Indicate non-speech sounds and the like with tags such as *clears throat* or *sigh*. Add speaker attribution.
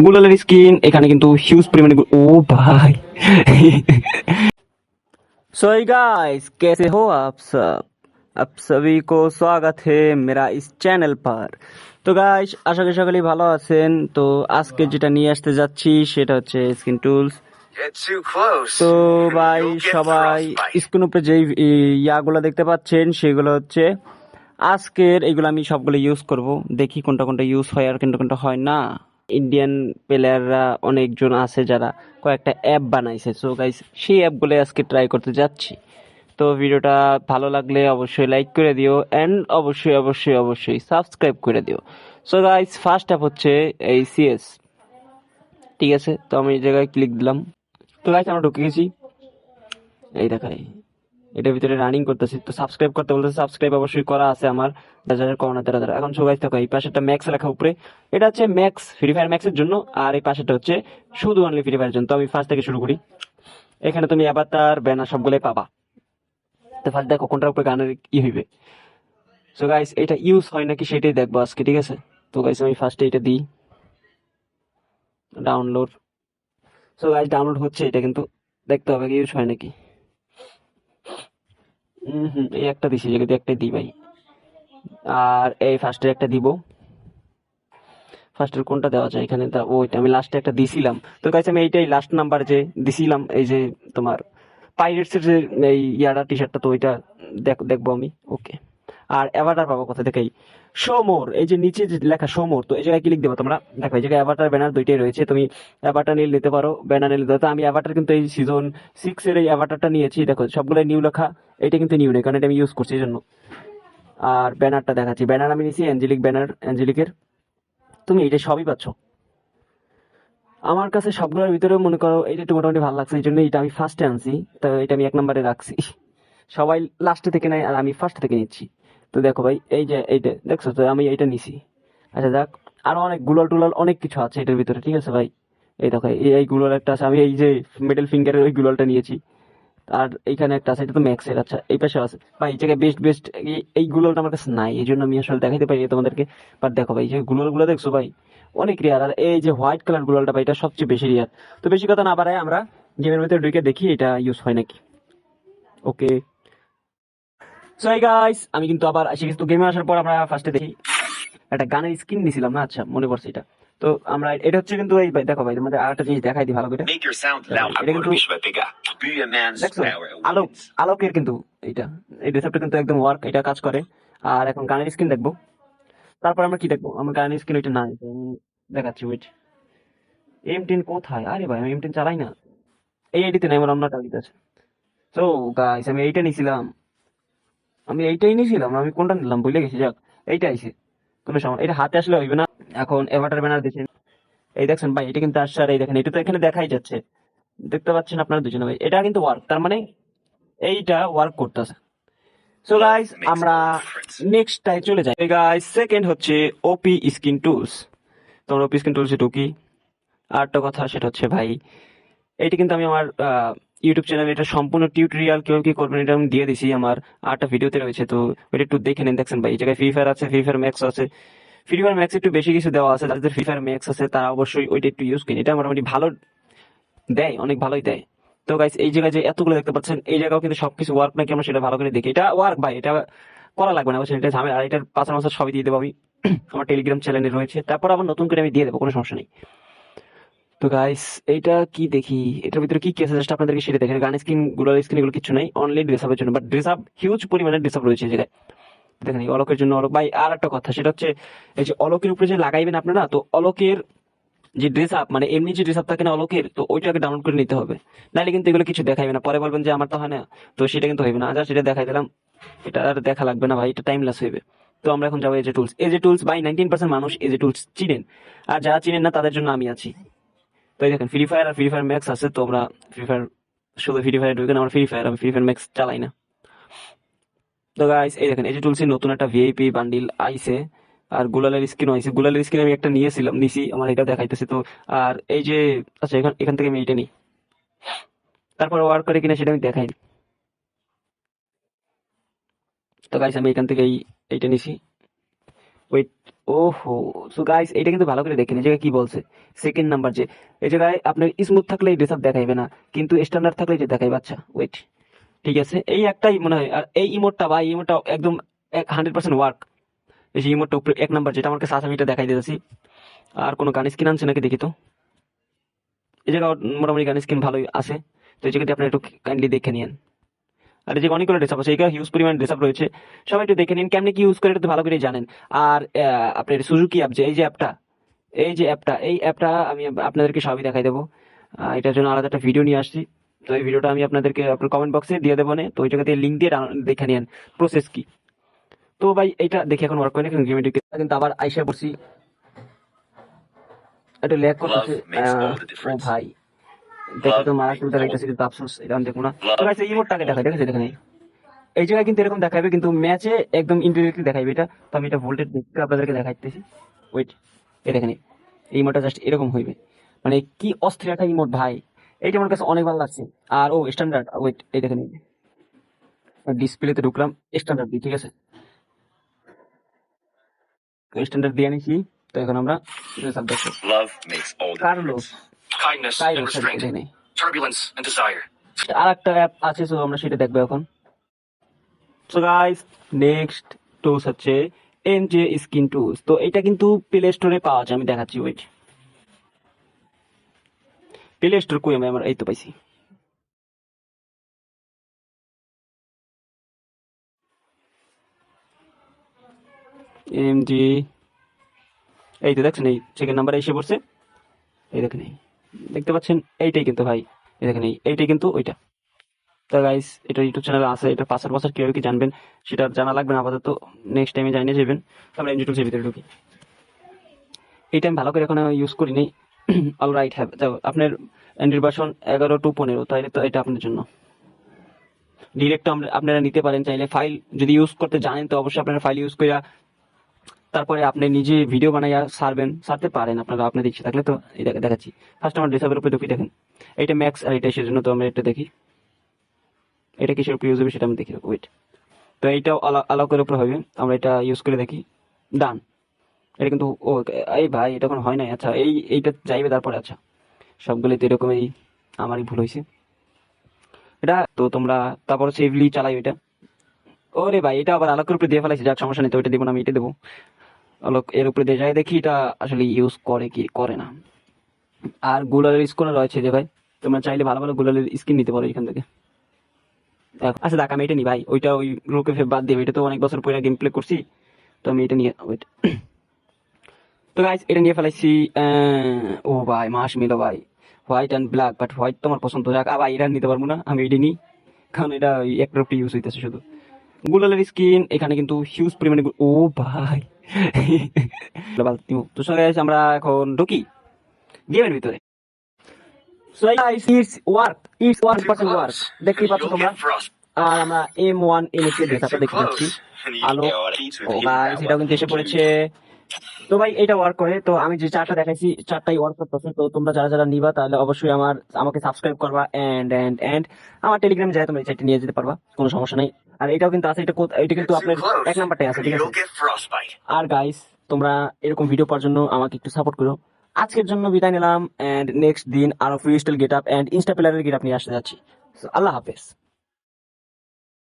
Speaker 1: গুগলের স্ক্রিন এখানে কিন্তু হিউজ পরিমাণে গু- ও ভাই सो गाइस कैसे हो आप सब आप सभी को स्वागत है मेरा इस চ্যানেল पर তো গাইস আশা করি সকলেই ভালো আছেন তো আজকে যেটা নিয়ে আসতে যাচ্ছি সেটা হচ্ছে screen tools
Speaker 2: Get too close.
Speaker 1: তো ভাই
Speaker 2: You'll get
Speaker 1: সবাই
Speaker 2: frostbite.
Speaker 1: স্ক্রিন উপরে যেই ই, ইয়াগুলো দেখতে পাচ্ছেন সেগুলো হচ্ছে আজকের এগুলো আমি সবগুলো ইউজ করব দেখি কোনটা কোনটা ইউজ হয় আর কোনটা কোনটা হয় না ইন্ডিয়ান প্লেয়াররা অনেকজন আছে যারা কয়েকটা অ্যাপ বানাইছে। সো গাইস সেই অ্যাপগুলো আজকে ট্রাই করতে যাচ্ছি। তো, ভিডিওটা ভালো লাগলে অবশ্যই লাইক করে দিও অ্যান্ড অবশ্যই অবশ্যই অবশ্যই সাবস্ক্রাইব করে দিও। সো গাইস ফার্স্ট অ্যাপ হচ্ছে এই সিএস ঠিক আছে? তো, আমি এই জায়গায় ক্লিক দিলাম। তো গাইস আমরা ঢুকে গেছি। এই দেখাই এটার ভিতরে রানিং করতেছি। তো সাবস্ক্রাইব করতে বলতে সাবস্ক্রাইব অবশ্যই করা আছে আমার যারা করোনা তারা তারা। এখন সবাই দেখো, এই পাশেরটা ম্যাক্স লেখা উপরে। এটা হচ্ছে ম্যাক্স ফ্রি ফায়ার ম্যাক্সের জন্য, আর এই পাশেটা হচ্ছে শুধু অনলি ফ্রি ফায়ার জন্য। তো আমি ফার্স্ট থেকে শুরু করি। এখানে তুমি আবার তার ব্যানার সবগুলোই পাবা। তো ফার্স্ট দেখো, কোনটার উপরে গানের ই হইবে। সো গাইস এটা ইউজ হয় নাকি সেটাই দেখব আজকে, ঠিক আছে? তো গাইস আমি ফার্স্টে এটা দিই। ডাউনলোড সো গাইস ডাউনলোড হচ্ছে এটা, কিন্তু দেখতে হবে ইউজ হয় নাকি। হুম, এই একটা দিছি, যদি একটা দিই ভাই। আর এই ফার্স্টের একটা দিব। ফার্স্টের কোনটা দেওয়া যায় এখানে? তা ওইটা আমি লাস্টে একটা দিছিলাম। তো কাছে আমি এইটাই লাস্ট নাম্বার যে দিছিলাম, এই যে তোমার পাইরেটসের যে এই ইয়াটা টি শার্টটা তো ওইটা দেখ- দেখব আমি। ওকে আর অ্যাভাটার পাবো কোথা থেকে সোমোর, এই যে নিচে যে লেখা সোমোর, তো এই জায়গায় ক্লিক দেবো তোমরা? দেখো, এই জায়গায় অ্যাভাটার ব্যানার দুইটাই রয়েছে, তুমি অ্যাভাটার নিয়ে নিতে পারো ব্যানার নিয়ে নিতে পারো। আমি অ্যাভাটার কিন্তু এই সিজন সিক্স এর এই অ্যাভাটারটা নিয়েছি, দেখো সবগুলো নিউ লেখা, এটা কিন্তু নিউ নেই কারণ এটা আমি ইউজ করছি এই জন্য। আর ব্যানারটা দেখাচ্ছি, ব্যানার আমি নিয়েছি অ্যাঞ্জেলিক ব্যানার অ্যাঞ্জেলিকের তুমি এটা সবই পাচ্ছ। আমার কাছে সবগুলোর ভিতরে মনে করো এটা একটু মোটামুটি ভালো লাগছে, এই জন্য এটা আমি ফার্স্টে আনছি, তো এটা আমি এক নম্বরে রাখছি। সবাই লাস্টে থেকে নেয়, আর আমি ফার্স্ট থেকে নিচ্ছি। তো দেখো ভাই, এই যে এইটা, দেখছ তো আমি এইটা নিছি। আচ্ছা দেখ আরও অনেক গুলাল টুলাল অনেক কিছু আছে এটার ভিতরে, ঠিক আছে ভাই? এই দেখো, এই গুলাল একটা আছে, আমি এই যে মিডল ফিঙ্গারের ওই গুলালটা নিয়েছি। আর এইখানে একটা আছে, এটা তো ম্যাক্সের আচ্ছা এই পাশে আছে। ভাই, এই জায়গায় বেস্ট বেস্ট এই গুলোটা আমার কাছে নাই, এই জন্য আমি আসলে দেখাইতে পারি তোমাদেরকে। বাট দেখো ভাই, এই যে গুললগুলো দেখছ ভাই, অনেক রিয়ার আর এই যে হোয়াইট কালার গুলোটা ভাই, এটা সবচেয়ে বেশি রিয়ার তো বেশি কথা না বাড়ায় আমরা গেমের ভিতরে ঢুকে দেখি এটা ইউজ হয় নাকি। ওকে সো গাইস আমি কিন্তু আবার গেমে আসার পর আমরা ফার্স্টে দেখি একটা গানের স্কিন নিছিলাম না আচ্ছা মনে পড়ছে এটা। তো আমরা এটা হচ্ছে কিন্তু এই দেখো ভাই তোমাদের আরেকটা জিনিস দেখাই দিই ভালো করে. এটা কিন্তু. আলোক আলোকের কিন্তু এইটা এই রিসেপ্টটা কিন্তু একদম ওয়ার্ক এটা কাজ করে। আর এখন গানের স্ক্রিন দেখব। তারপর আমরা কি দেখব? আমার গানের স্ক্রিন ওইটা নাই দেখাচ্ছি ওয়েট এম টেন কোথায়? আরে ভাই আমি এম টেন চালাই না। এই আইডিতে নাই আমার অন্যটা আইডিতে আছে। তো গাইস আমি এইটা নিছিলাম। আমি এইটাই নিয়েছিলাম আমি কোনটা নিলাম? ভুলে গেছি যাক এইটা আইছে। কোনো সময় এটা হাতে আসলে হইবে না। এখন এভাটার ব্যানার দিচ্ছেন এই দেখছেন ভাই এটা কিন্তু আসছে আর এই দেখেন এটা তো এখানে দেখাই যাচ্ছে। দেখতে পাচ্ছেন আপনারা দুজনে ভাই এটা কিন্তু ওয়ার্ক তার মানে এইটা ওয়ার্ক করতেছে। সো গাইস আমরা নেক্সট টাই চলে যাই। গাইস সেকেন্ড হচ্ছে ওপি স্কিন টুলস তোমরা ওপি স্কিন টুলসে ঢুকি। আর একটা কথা সেটা হচ্ছে ভাই এইটা কিন্তু আমি আমার ইউটিউব চ্যানেলে এটা সম্পূর্ণ টিউটোরিয়াল কেউ কি করবেন, এটা আমি দিয়ে দিছি, আমার আটটা ভিডিওতে রয়েছে, তো ওইটা একটু দেখে নিন, দেখছেন ভাই, এই জায়গায় ফ্রি ফায়ার আছে ফ্রি ফায়ার ম্যাক্স আছে। ফ্রি ফায়ার ম্যাক্স একটু বেশি কিছু দেওয়া আছে, যাদের ফ্রি ফায়ার ম্যাক্স আছে, তারা অবশ্যই ওইটা একটু ইউজ করেন এটা মোটামুটি ভালো দেয়, অনেক ভালোই দেয়। তো গাইস এই জায়গায় যে এতগুলো দেখতে পাচ্ছেন, এই জায়গাও কিন্তু সবকিছু ওয়ার্ক নাকি আমরা সেটা ভালো করে দেখি। এটা ওয়ার্ক ভাই, এটা করা লাগবে না বুঝছেন এটা ঝামেলা এটার পাঁচ মাসের সবই দিয়ে দেবো আমি। *clears throat* আমার টেলিগ্রাম চ্যানেলে রয়েছে, তারপর আবার নতুন করে আমি দিয়ে দেবো, কোনো সমস্যা নেই। তো গাইস এটা কি দেখি? এটার ভিতরে কি কেসে জাস্ট আপনাদেরকে সেটা দেখেন। গান স্ক্রিনগুলোর স্ক্রিন এগুলো কিছু নাই অনলি ড্রেস আপের জন্য। বাট ড্রেস আপ হিউজ পরিমাণে ড্রেস আপ রয়েছে জায়গায়। দেখেন অলকের জন্য অলক। ভাই আর একটা কথা, সেটা হচ্ছে এই যে অলকের উপরে যে লাগাইবেন আপনারা, তো অলকের যে ড্রেস আপ মানে এমনি যে ড্রেস আপ থাকে না অলকের, তো ওইটাকে ডাউনলোড করে নিতে হবে। নাহলে কিন্তু এগুলো কিছু দেখাইবে না। পরে বলবেন যে, আমার তো হয় না। তো সেটা কিন্তু হইবে না। যা সেটা দেখাই দিলাম। এটা আর দেখা লাগবে না, ভাই। এটা টাইম লস হইবে। তো আমরা এখন যাব যে টুলস যে টুলস বাই নাইনটিন পার্সেন্ট মানুষ যে টুলস চিনেন। আর যারা চিনেন না, তাদের জন্য আমি আছি। তো দেখেন ফ্রি ফায়ার আর ফ্রি ফায়ার ম্যাক্স আছে তো আমরা ফ্রি ফায়ার শুধু ফ্রি ফায়ার ঢুকেন আমরা ফ্রি ফায়ার আমি ফ্রি ফায়ার ম্যাক্স চালাই না। তো গাইস এই দেখেন, এই যে টুলসের নতুন একটা ভিআইপি বান্ডিল আইছে, আর গুলালের স্কিন আইছে। গুলালের স্কিন আমি একটা নিয়েছিলাম, নিছি, আমার এটা দেখাইতেছে তো। আর এই যে আচ্ছা এখান এখান থেকে আমি এইটা নিই। তারপর ওয়ার্ক করে কিনা সেটা আমি দেখাই তো গাইস আমি এখান থেকে এই এইটা নিছি। ওয়েট ওহো সো গাইস এটা কিন্তু ভালো করে দেখেন, এই জায়গায় কি বলছে? সেকেন্ড নাম্বার যে, এই জায়গায় আপনার স্মুথ থাকলে ড্রেস দেখাইবে না, কিন্তু স্ট্যান্ডার্ড থাকলে যে দেখাইবে আচ্ছা ওয়েট ঠিক আছে? এই একটাই মনে হয়, আর এই ইমোটটা বা এই ইমোটটা একদম হান্ড্রেড পার্সেন্ট ওয়ার্ক এই যে ইমোটটা এক নাম্বার যেটা আমার কাছে আমি এটা দেখাই দিতেছি। আর কোনো গান স্কিন আনছে নাকি দেখি তো? এই জায়গায় মোটামুটি গান স্কিন ভালোই আছে, তো এই জায়গাটি আপনার একটু কাইন্ডলি দেখে নিন আর এই যে অনেকগুলো ড্রেস আছে এইগুলো হিউজ পরিমাণ ড্রেস রয়েছে। সবাই একটু দেখে নিন কেমনি কি ইউজ করে এটা তো ভালো করে জানেন। আর আপনার সুজুকি অ্যাপ যে এই যে অ্যাপটা এই যে অ্যাপটা এই অ্যাপটা আমি আপনাদেরকে সবই দেখাই দেবো। এটার জন্য আলাদা একটা ভিডিও নিয়ে আসছি। তো এই ভিডিওটা আমি আপনাদেরকে আপনার কমেন্ট বক্সে দিয়ে দেবো না। তো ওই জায়গাতে লিঙ্ক দিয়ে দেখে নিন প্রসেস কি। তো ভাই এটা দেখে এখন ওয়ার্ক করে না কিন্তু আবার আইসা পড়ছি। একটু ল্যাগ করতেছে. ভাই। দেখে তো মারা
Speaker 2: makes
Speaker 1: শুরু কিন্তু আফসোস এটা আমি দেখব না। তো গাইস এই দেখেছে দেখেন জায়গায় কিন্তু এরকম দেখাবে কিন্তু ম্যাচে একদম ইনডিরেক্টলি দেখাইবে এটা। তো আমি এটা ভোল্টেজ আপনাদেরকে দেখাইতেছি। ওয়েট এই দেখেন এই জাস্ট এরকম হইবে। মানে কি অস্থির একটা ইমোট ভাই। এইটা আমার কাছে অনেক ভালো লাগছে। আর ও স্ট্যান্ডার্ড ওয়েট এই দেখেন ডিসপ্লেতে ঢুকলাম স্ট্যান্ডার্ড দিয়ে ঠিক আছে? স্ট্যান্ডার্ড দিয়ে আনিছি তো এখন আমরা Carlos
Speaker 3: kindness and
Speaker 1: Kairos
Speaker 3: restraint,
Speaker 1: দেখেন
Speaker 3: turbulence and desire.
Speaker 1: আর একটা অ্যাপ আছে তো আমরা সেটা দেখব এখন। সো গাইস নেক্সট টুলস হচ্ছে এম জে স্কিন টুলস তো এটা কিন্তু প্লে স্টোরে পাওয়া যায় আমি দেখাচ্ছি ওয়েট প্লে স্টোর কই আমি? আমার এই তো পাইছি। এম জি এই তো দেখছেন এই সেকেন্ড নাম্বার এসে পড়ছে। এই দেখেন এই। দেখতে পাচ্ছেন, এইটাই কিন্তু ভাই। এই দেখেন, এই এইটাই কিন্তু ওইটা। তো গাইস এটা ইউটিউব চ্যানেলে আছে, এটা পাঁচের বছর কীভাবে কি জানবেন, সেটা জানা লাগবে না, আপাতত নেক্সট টাইমে জানিয়ে যাবেন আমরা ইউটিউব ভিতরে ঢুকি। এইটা আমি ভালো করে এখন ইউজ করিনি অল রাইট হ্যাভ আপনার অ্যান্ড্রয়েড ভার্সন এগারো টু পনেরো, তাহলে তো এটা আপনার জন্য। ডিরেক্ট আপনারা নিতে পারেন, চাইলে ফাইল যদি ইউজ করতে জানেন, তো অবশ্যই আপনারা ফাইল ইউজ করে তারপরে আপনি নিজে ভিডিও বানাইয়া সারবেন, সারতে পারেন আপনারা আপনার ইচ্ছে থাকলে তো দেখাচ্ছি। ফার্স্ট আমার ডেসাবের উপরে দেখি দেখেন। এটা ম্যাক্স আর এটা সেজন্য তো আমরা এটা দেখি। এটা কিসের উপর ইউজ হবে সেটা আমি দেখি ওয়েট তো এইটাও আলাও করে উপরে হবে, আমরা এটা ইউজ করে দেখি। ডান এটা কিন্তু ও, এই ভাই, এটা কোনো হয় নাই। আচ্ছা এই এইটা যাইবে তারপরে আচ্ছা। সবগুলোই তো এরকমই, আমারই ভুল হয়েছে। এটা তো তোমরা তারপর সেভলি চালাই এটা। ওরে ভাই, এটা আবার আলোকের উপরে দিয়ে ফেলাইছে, যাক, সমস্যা নেই, তো ওইটা দেবো না, আমি এটা দেবো। আলোক এর উপরে দিয়ে যাই, দেখি এটা আসলে ইউজ করে কি, করে না। আর গুলালের স্কিনও রয়েছে যে ভাই, তোমরা চাইলে ভালো ভালো গুলালের স্কিন নিতে পারো এখান থেকে। আচ্ছা দেখ, আমি এটা নি ভাই, ওইটা ওই রুকে লোকে বাদ দিয়ে এটা তো অনেক বছর পরে গেম প্লে করছি, তো আমি এটা নিয়ে ওইটা *clears throat* তো গাইস এটা নিয়ে ফেলাইছি ও ভাই, মাস মিলো ভাই। White and black but white তো আমার পছন্দ যাক আবার এটা নিতে পারব না, আমি এটা নিই, কারণ এটা ওই একটা রূপে ইউজ হইতেছে শুধু। গুলালের স্কিন এখানে কিন্তু হিউজ পরিমাণে ও ভাই। তো সবাই আমরা এখন ঢুকি গেমের ভিতরে। So guys it's work it's
Speaker 2: work
Speaker 1: percent work
Speaker 2: close.
Speaker 1: পাচ্ছ তোমরা। আর আমরা এম ওয়ান এম এর
Speaker 2: Get
Speaker 1: দেখতে পাচ্ছি. আলো ও গাইস এটাও কিন্তু এসে পড়েছে। তো ভাই এটা ওয়ার্ক করে। তো আমি যে চারটা দেখাইছি চারটাই ওয়ার্ক করতেছে। তো তোমরা যারা যারা নিবা তাহলে অবশ্যই আমার আমাকে সাবস্ক্রাইব করবা। এন্ড এন্ড এন্ড আমার টেলিগ্রাম যায় তোমরা এই নিয়ে যেতে পারবা। কোনো সমস্যা নেই। আর এটাও কিন্তু আছে এটা এটা কিন্তু আপনার এক নাম্বারটাই আছে ঠিক আছে. আর গাইস তোমরা এরকম ভিডিও পাওয়ার জন্য আমাকে একটু সাপোর্ট করো। আজকের জন্য বিদায় নিলাম এন্ড নেক্সট দিন আরও free style get up and insta প্লেয়ারের গেট আপ নিয়ে আসতে যাচ্ছি। আল্লাহ হাফেজ।